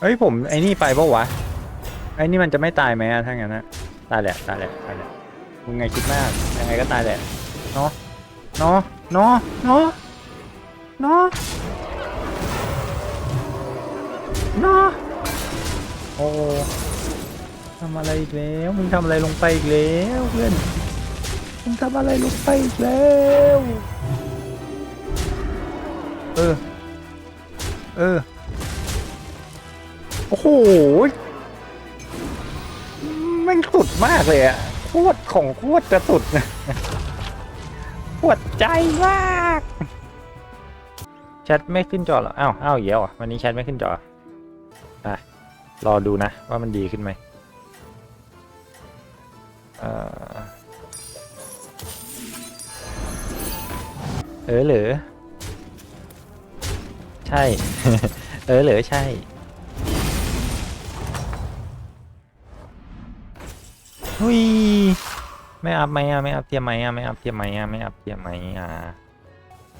เฮ้ยผมไอ้นี่ไปปะวะไอ้นี่มันจะไม่ตายไหมอะถ้างั้นนะตายแหละตายแหละตายแหละมึงไงคิดมากยังไงก็ตายแหละเนาะเนาะเนาะเนาะเนาะเนาะโอ้ทำอะไรอีกแล้วมึงทำอะไรลงไปอีกแล้วเพื่อนมึงทำอะไรลงไปอีกแล้วเออเออ อ้โหม่งสุดมากเลยอะโคตรของโคตรจะสุดนะปวดใจมากแชทไม่ขึ้นจอหรออ้าวอ้าวเหี้ยวอะวันนี้แชทไม่ขึ้นจออะรอดูนะ ว่ามันดีขึ้นไหมเออเออเหรอใช่ เออเหรอใช่ หุยไม่อัพไหมอะไม่อัพเทียมไหมอะไม่อัพเทียมไหมอะไม่อัพเทียมไหมอะ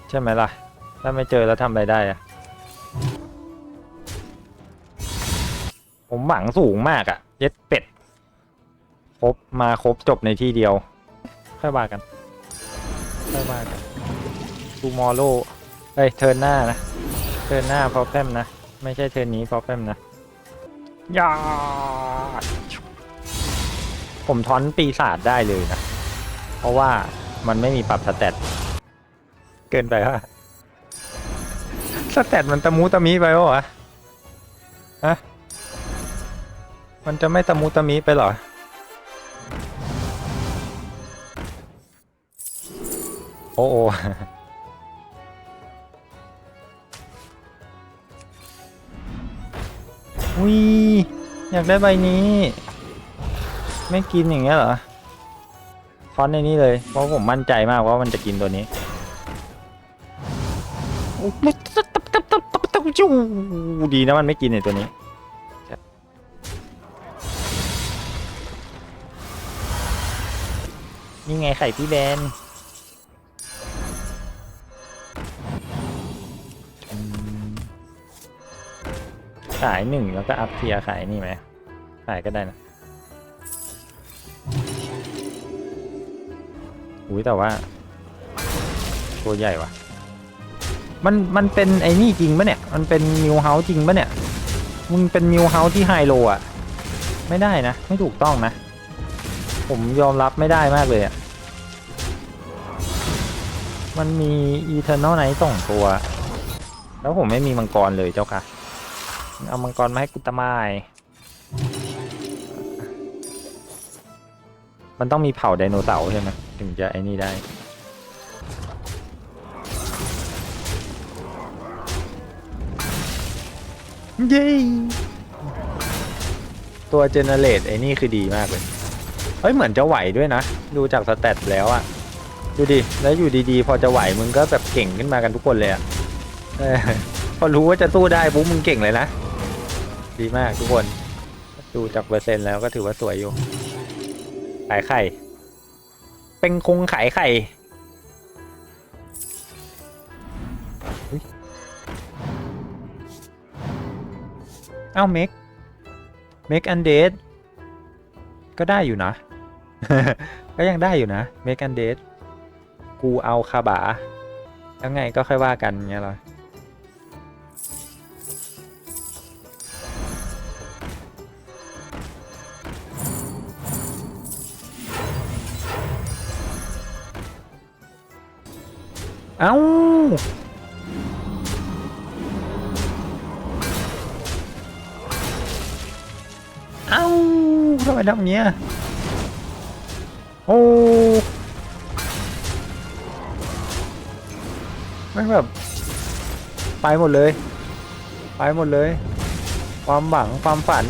ใช่ไหมล่ะ ถ้าไม่เจอแล้วทำอะไรได้อะผมหวังสูงมากอะเย็ดเป็ดครบมาครบจบในที่เดียว ค่อยว่ากัน ค่อยว่ากันทูมอโลเอ้ยเทิร์นหน้านะเทิร์นหน้าพอแฟมนะ ไม่ใช่เทิร์นนี้พอแฟมนะยา ผมทอนปีศาจได้เลยนะ เพราะว่ามันไม่มีปรับสแตทเกินไปว่าสแตทมันตะมูตะมีไปวะวะฮะมันจะไม่ตะมูตะมีไปหรอโอ้โออุ้ยอยากได้ใบนี้ ไม่กินอย่างเงี้ยเหรอคอนในนี้เลย เพราะผมมั่นใจมากว่ามันจะกินตัวนี้ดีนะมันไม่กินไอตัวนี้นี่ไงไข่พี่แบนขายหนึ่งแล้วก็อัพเทียขายนี่ไหมขายก็ได้นะ อุ้ยแต่ว่า ตัวใหญ่ว่ะ มันมันเป็นไอ้นี่จริงปะเนี่ย มันเป็นมิวเฮาส์จริงปะเนี่ย มึงเป็นมิวเฮาส์ที่ไฮโลอะ ไม่ได้นะ ไม่ถูกต้องนะ ผมยอมรับไม่ได้มากเลยอะ มันมีอีเทอร์นอลไนท์สองตัว แล้วผมไม่มีมังกรเลยเจ้าค่ะ เอามังกรมาให้กุตมาย มันต้องมีเผ่าไดโนเสาร์ใช่ไหมถึงจะไอ้นี่ได้ เย้ตัวเจเนเรตไอ้นี่คือดีมากเลย เฮ้ย เหมือนจะไหวด้วยนะ ดูจากสแตทแล้วอะดูดิ แล้วอยู่ดีๆ พอจะไหวมึงก็แบบเก่งขึ้นมากันทุกคนเลยอะอพอรู้ว่าจะสู้ได้ปุ๊บมึงเก่งเลยนะ ดีมากทุกคน ดูจากเปอร์เซ็นต์แล้วก็ถือว่าสวยอยู่ ขายไข่ เป็นคงขายไข่เอ้าเมกเมกอันเดดก็ได้อยู่นะ ก็ยังได้อยู่นะเมกอันเดดกูเอาคาบาแล้วไงก็ค่อยว่ากันเงี้ยเหรอ เอ้าเอ้าทำไมทำอย่างเงี้ยโอ้ไม่แบบ ไปหมดเลย ไปหมดเลย ความหวังความฝัน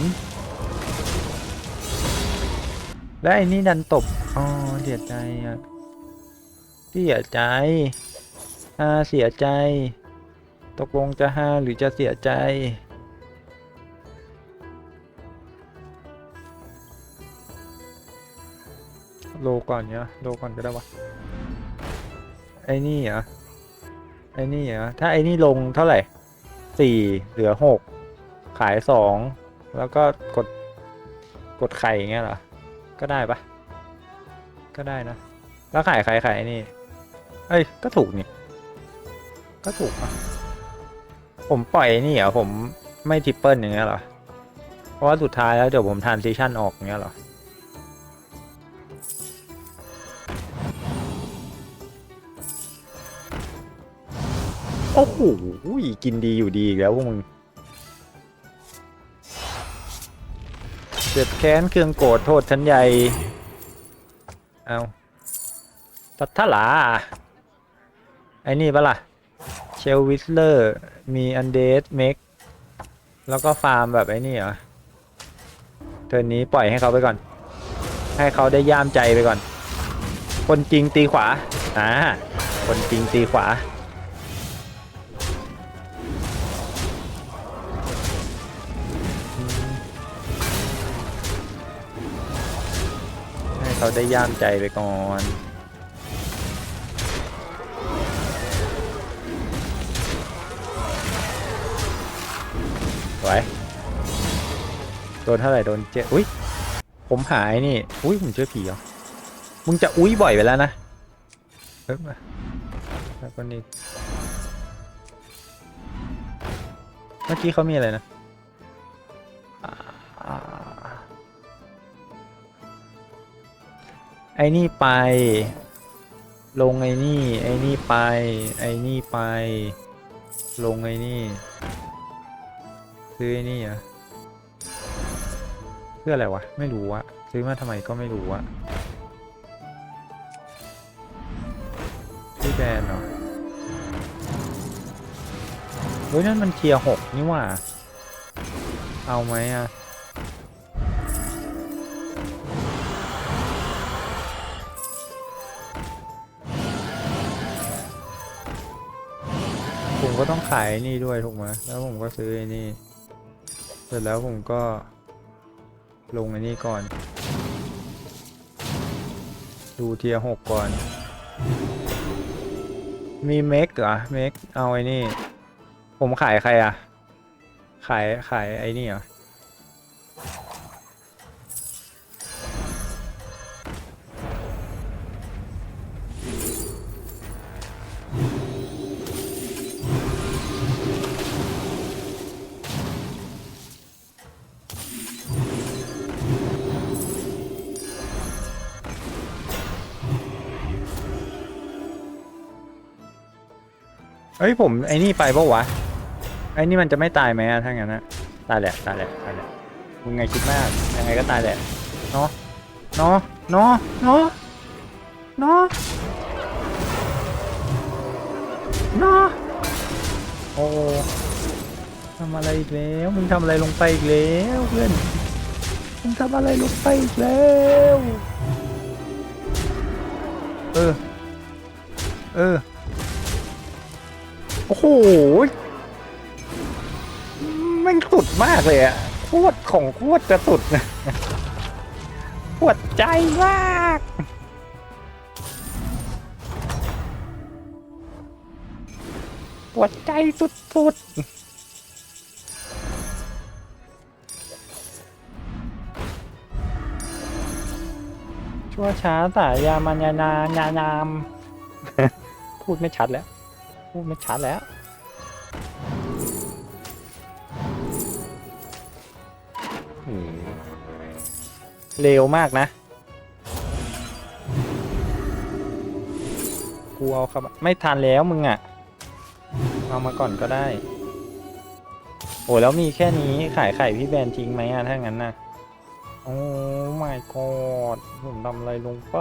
และไอ้นี่ดันตบ อ๋อเสียใจอะเสียใจ ฮาเสียใจ ตกลงจะฮาหรือจะเสียใจ โลก่อนเนี่ยโลก่อนก็ได้วะไอ้นี่เหรอไอ้นี่เหรอถ้าไอ้นี่ลงเท่าไหร่สี่เหลือหกขายสองแล้วก็กดกดไข่อย่างเงี้ยเหรอ ก็ได้ปะก็ได้นะ แล้วขายขายขายไอ้นี่ เอ้ย ก็ถูกนี่ ก็ถูกปะผมปล่อยไอ้นี่เหรอผมไม่ทริปเปิลอย่างเงี้ยเหรอ เพราะว่าสุดท้ายแล้วเดี๋ยวผมทานซิชันออกอย่างเงี้ยเหรอ โอ้โหกินดีอยู่ดีอีกแล้วพวกมึงเจ็บแค้นเครื่องโกรธโทษฉันใหญ่ เอาตัดทลาไอ้นี่ปะล่ะเช ลวิสเลอร์มีอันเดสเมกแล้วก็ฟาร์มแบบไอ้นี่เหรอเทิร์นนี้ปล่อยให้เขาไปก่อน ให้เขาได้ย่ามใจไปก่อน คนจริงตีขวาอ่าคนจริงตีขวา ให้เขาได้ย่ามใจไปก่อน สวยโดนเท่าไหร่โดนเจ็ดอุ้ยผมหายนี่ อุ้ยผมเจอผีเหรอ มึงจะอุ้ยบ่อยไปแล้วนะเฮ้ยมาแล้วก็นี่เมื่อกี้เขามีอะไรนะไอ้นี่ไป ลงไอ้นี่ ไอ้นี่ไป ไอ้นี่ไป ลงไอ้นี่ ซื้อไอ้นี่เหรอะเพื่ออะไรวะ ไม่รู้อะซื้อมาทำไมก็ไม่รู้อะที่แบรนด์เหรอเฮ้ยนั่นมันเทียร์หกนี่ว่า เอาไหมอะผมก็ต้องขายนี่ด้วยถูกไหมแล้วผมก็ซื้อไอ้นี่ ร็จแล้วผมก็ลงไอ้นี้ก่อน ดูเทียหกก่อน มีเมกเหรอเมกเอาไอ้นี่ ผมขายใครอะขายขายไอ้นี่เหรอ เอ้ยผมไอ้นี่ไปปะวะ ไอ้นี่มันจะไม่ตายไหมอะถ้างั้นนะตายแหละตายแหละตายแหละมึงไงคิดมากยังไงก็ตายแหละเนาะเนาะเนาะเนาะเนาะเนาะโอ้ทำอะไรอีกแล้วมึงทำอะไรลงไปอีกแล้วเพื่อนมึงทำอะไรลงไปอีกแล้วเออเออ โอ้โหแม่งสุดมากเลยอะโคตรของโคตรจะสุดนะปวดใจมากปวดใจสุดๆชั่วช้าสายยามันยานานานาม พูดไม่ชัดแล้ว ไม่ชัดแล้ว เร็วมากนะ กูเอาครับ ไม่ทันแล้วมึงอะ เอามาก่อนก็ได้ โอ้แล้วมีแค่นี้ขายไข่พี่แบนทิ้งไหมอะ ถ้างั้นน่ะโอ้ my god ผมทำอะไรลงไป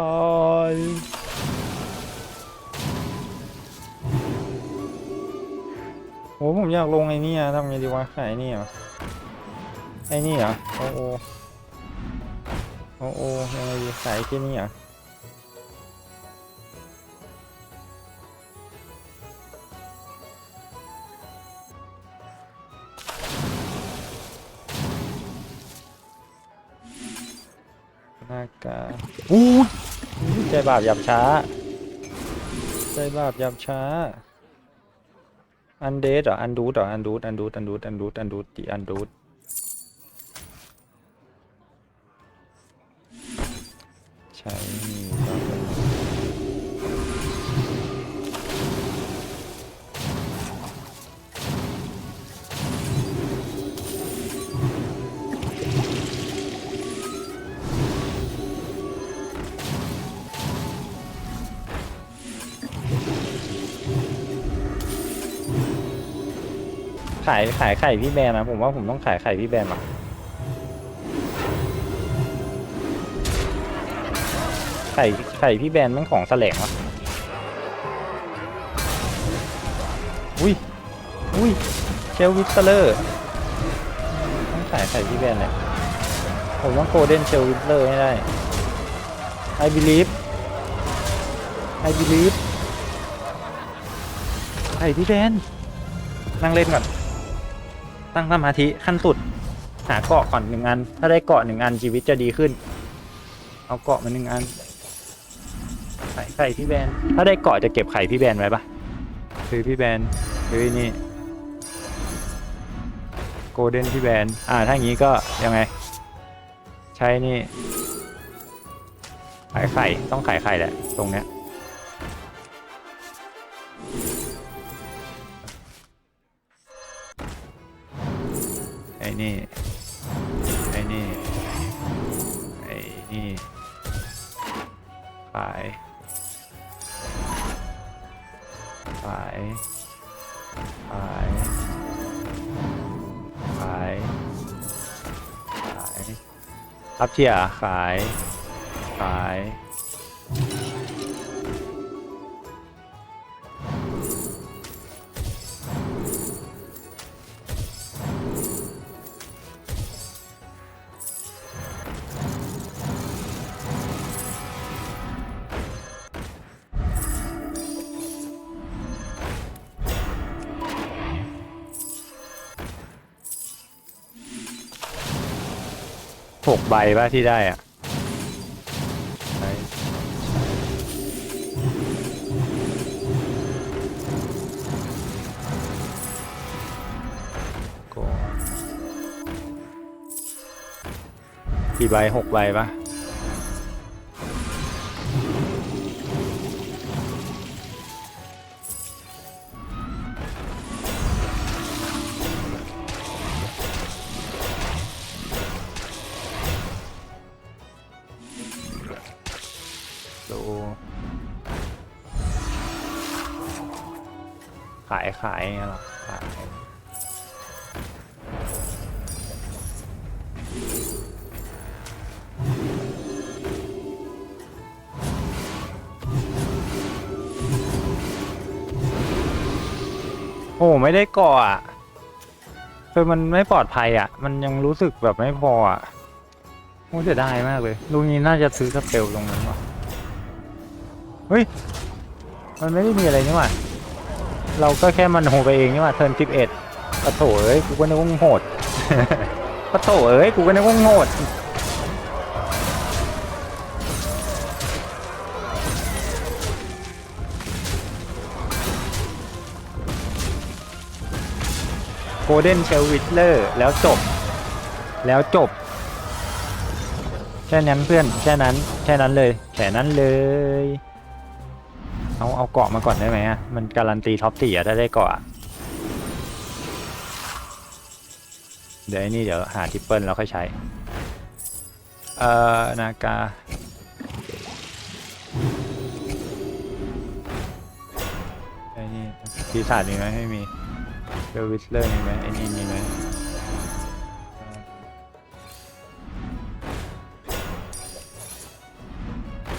อ้ผมอยากลงไอ้นี่อะทำไงดีวะขายไอ้นี่เหรอไอ้นี่เหรอโอ้โอโอ้โอยังไงดีขายแค่นี้เหรอหน้ากากอู้ใจบาปหยับช้า ใจบาปหยับช้า อันเดสเหรออันดูดหรออันดูดอันดูดอันดูดอันดูดอันดูดดีอันดูดใช้มี ขายขายไข่พี่แบนนะผมว่าผมต้องขายไข่พี่แบนว่ะไข่ไข่พี่แบนมันของแสลงวะอุ้ยอุ้ยเชลวิสเลอร์ต้องขายไข่พี่แบนเลยผมต้องโกลเด้นเชลวิสเลอร์ให้ได้ I believe I believe ไข่พี่แบนนั่งเล่นก่อน ตั้งสมาธิขั้นสุด หาเกาะก่อนหนึ่งอัน ถ้าได้เกาะหนึ่งอันชีวิตจะดีขึ้น เอาเกาะมาหนึ่งอันไข่ไข่พี่แบน ถ้าได้เกาะจะเก็บไข่พี่แบนไว้ปะซื้อพี่แบนซื้อนี่โกลเด้นพี่แบน อ่า ถ้าอย่างนี้ก็ยังไง ใช้นี่ ขายไข่ ต้องขายไข่แหละ ตรงเนี้ย นี่ไอ้นี่ไอ้นี่ขายขายขายขายขายรับเชียร์ขายขาย ใบป่ะที่ได้อะก็กี่ใบหกใบป่ะ ขายขายอย่างเงี้ยเหรอขายโอ้ไม่ได้ก่ออะคือมันไม่ปลอดภัยอะ มันยังรู้สึกแบบไม่พออะโอ้เสียดายมากเลยลุงนี้น่าจะซื้อสเปลตรงนั้นว่ะเฮ้ย มันไม่ได้มีอะไรนี่หว่า เราก็แค่มันโหไปเองนี่หว่าเทิร์นสิบเอ็ดปะโถเอ้ยกูก็นึกว่ามึงโหดปะโถเอ้ยกูก็นึกว่ามึงโหดโกลเด้นเชลวิ t เลอร์แล้วจบ แล้วจบ แค่นั้นเพื่อน แค่นั้น แค่นั้นเลย แค่นั้นเลย เอาเอาเกาะมาก่อนได้ไหมอะมันการันตีท็อปสี่อะถ้าได้เกาะเดี๋ยวนี่เดี๋ยวหาทิปเปิลแล้วค่อยใช้ เอ่อ นากา ไอ้นี่ปีศาจมีไหมไม่มีเดวิสเลอร์มีไหมไอ้นี่มีไหม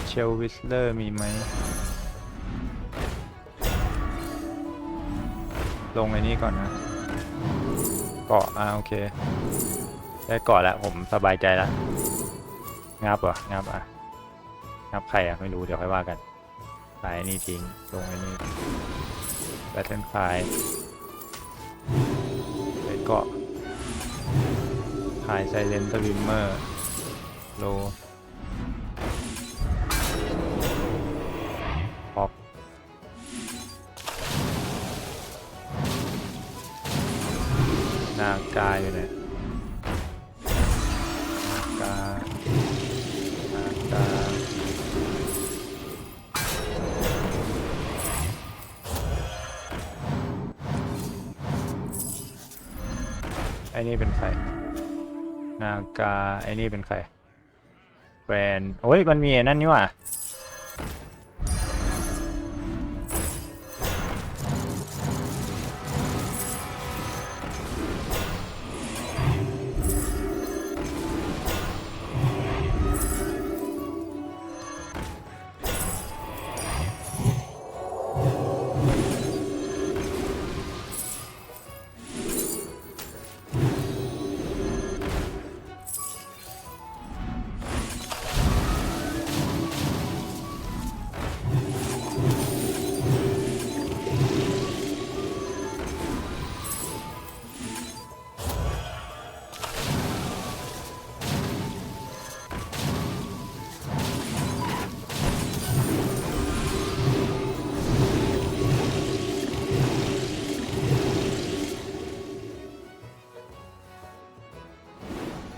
เชลวิสเลอร์มีไหม ลงไอ้นี่ก่อนนะเกาะอ่าโอเค ได้เกาะแล้วผมสบายใจแล้วงับเหรองับอะงับใครอะไม่รู้เดี๋ยวค่อยว่ากันขายนี่ทิ้งลงไอ้นี่แบตเทิลไฟได้เกาะขายไซเลนสวิมเมอร์โลากาอยู่เนี่ยกากาไอ้นี่เป็นใคร นากา ไอ้นี่เป็นใครแฟนโอ้ย มันมีนั่นนี่ว่ะ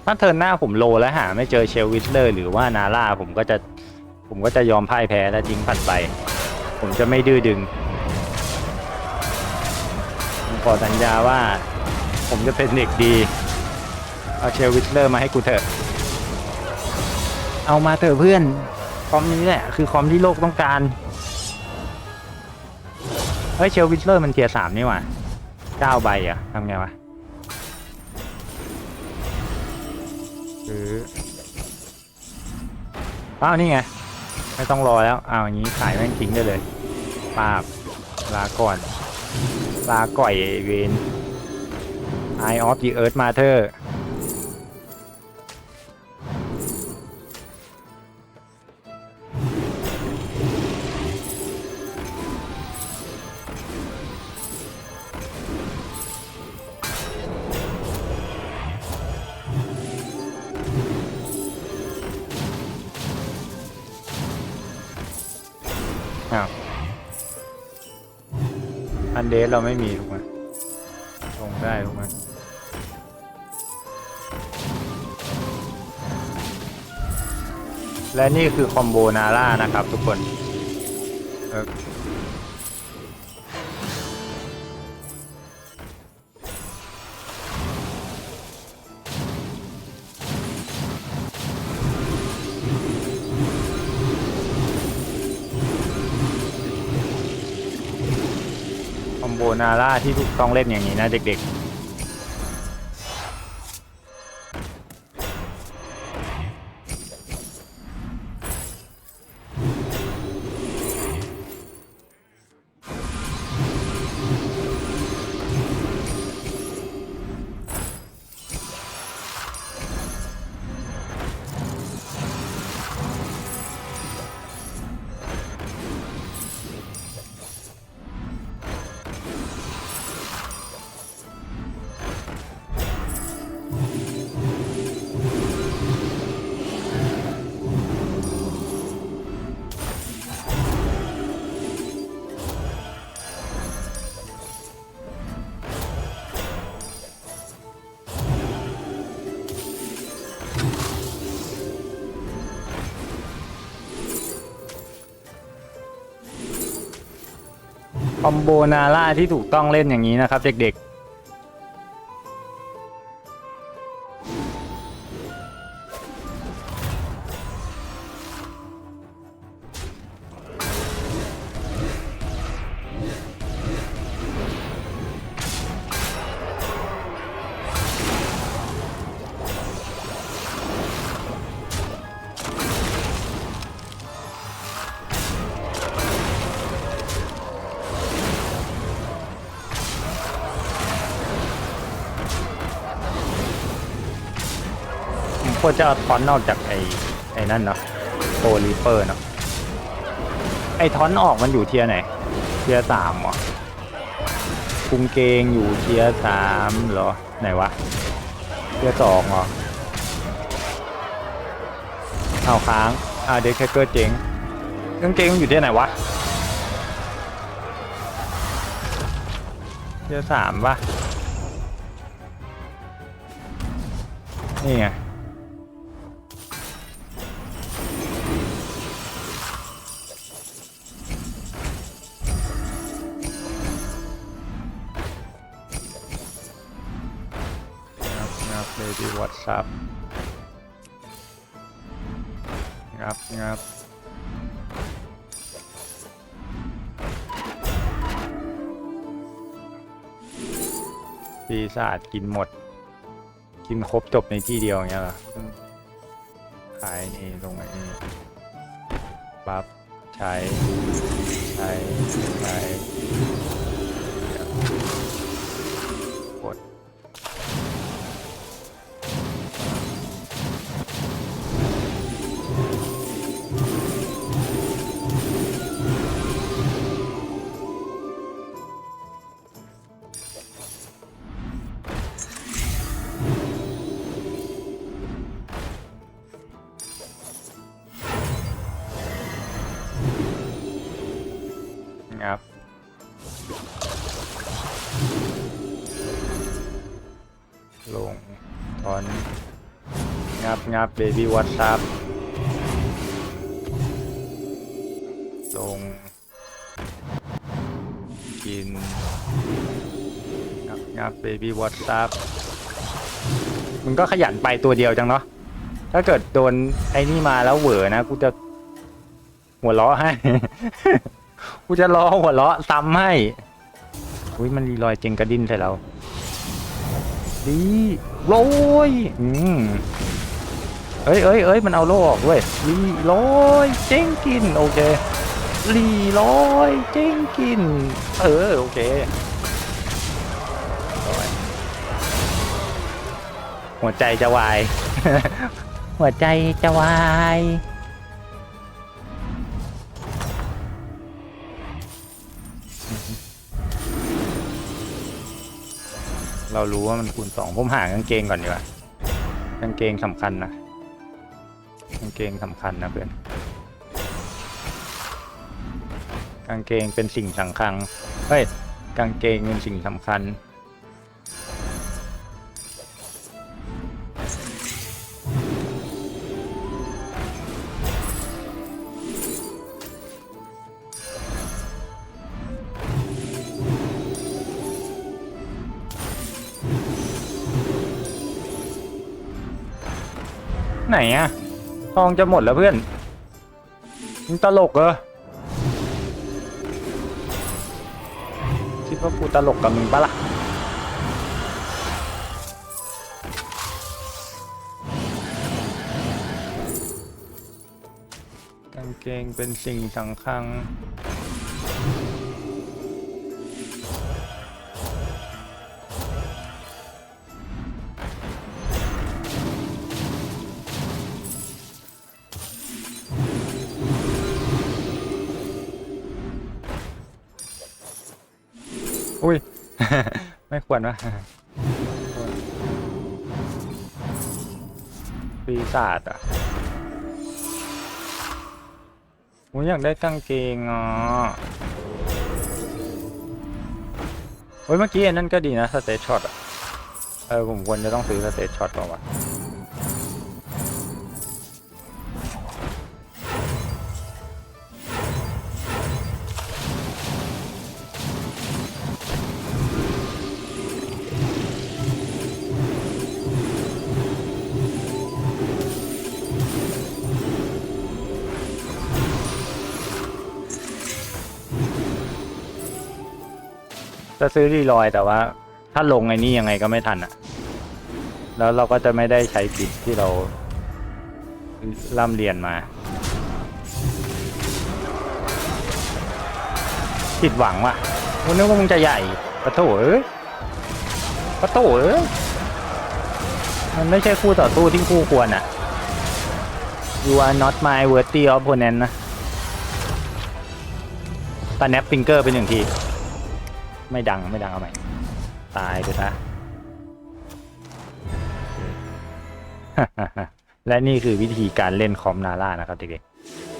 ถ้าเทิร์นหน้าผมโลแล้วหาไม่เจอเชลวิสเลอร์หรือว่านาร่าผมก็จะผมก็จะยอมพ่ายแพ้และทิ้งผัดไป ผมจะไม่ดื้อดึง ผมขอสัญญาว่า ผมจะเป็นเด็กดี เอาเชลวิสเลอร์มาให้กูเถอะ เอามาเถอะเพื่อน คอมนี้แหละ คือคอมที่โลกต้องการ เฮ้ยเชลวิสเลอร์มันเทียร์สามนี่หว่าเก้าใบอะทำไงวะ ซื้ออ้าวนี่ไง ไม่ต้องรอแล้วอ้าวอย่างนี้ขายแม่งทิ้งได้เลยปาบลาก่อน ลาก่อยเวนไอออฟดีเอิร์ธมาเธอ นเดสเราไม่มีถูกไหมลงได้ถูกไหมและนี่คือคอมโบนาร่านะครับทุกคน โบนาร่าที่ถูกต้องเล่นอย่างนี้นะเด็กๆ อมโบนาร่าที่ถูกต้องเล่นอย่างนี้นะครับ เด็กๆ ควรจะเอาทอนออกจากไอ้ไอ้นั่นเนาะโปรลีเปอร์เนาะไอ้ทอนออกมันอยู่เทียไหน เทียสามเหรอคุงเกงอยู่เทียสามเหรอ ไหนวะ เทียสองเหรอเอาค้างอ่าเด็กแคเกอร์เจ๊งกางเกงมันอยู่ทียร์ไหนวะเทียสามปะนี่ไง เบบี้วอทซับงับงับปีศาจกินหมด กินครบจบในที่เดียวอย่างเงี้ยเหรอขายนี่ลงไอ้นี่ปั๊บใช้ ใช้ ใช้ งับเบบี้วัตซับลง กิน งับงับเบบี้วัตซับมึงก็ขยันไปตัวเดียวจังเนาะ ถ้าเกิดโดนไอ้นี่มาแล้วเหวอนะ กูจะหัวเราะให้ กูจะรอหัวเราะซ้ำให้ อุ้ยมันรีลอยเจงกระดินใส่เราดีโรยอืม เอ้ยเอ้ยเอ้ยมันเอาโล่ออกด้วยรีลอยเจ๊งกินโอเครีลอยเจ๊งกิน เออโอเคหัวใจจะวาย หัวใจจะวาย เรารู้ว่ามันคูณสองผมหากางเกงก่อนดีกว่ากางเกงสำคัญนะ กางเกงสำคัญนะเพื่อนกางเกงเป็นสิ่งสำคัญเฮ้ยกางเกงเป็นสิ่งสำคัญ ไหนอะ ทองจะหมดแล้วเพื่อนมึงตลกเหรอคิดว่ากูตลกกับมึงปะล่ะกางเกงเป็นสิ่งสังคัง อุ้ย ไม่ควรวะปีศาจอะผมอยากได้กางเกงอะเฮ้ยเมื่อกี้อันนั่นก็ดีนะสเตทช็อตอะ เออผมควรจะต้องซื้อสเตทช็อตเปล่าวะ จะซื้อรีลอยแต่ว่า ถ้าลงไอ้นี่ยังไงก็ไม่ทันอะแล้วเราก็จะไม่ได้ใช้บิดที่เราล่ำเรียนมา ผิดหวังว่ะกูนึกว่ามึงจะใหญ่ประโถเอ้ยปะโถเอ้ยมันไม่ใช่คู่ต่อสู้ที่คู่ควรอะ you are not my worthy opponent นะตาแนปฟิงเกอร์เป็นหนึ่งที ไม่ดังไม่ดังเอาใหม่ ตายไปซะและนี่คือวิธีการเล่นคอมนาล่านะครับเด็ก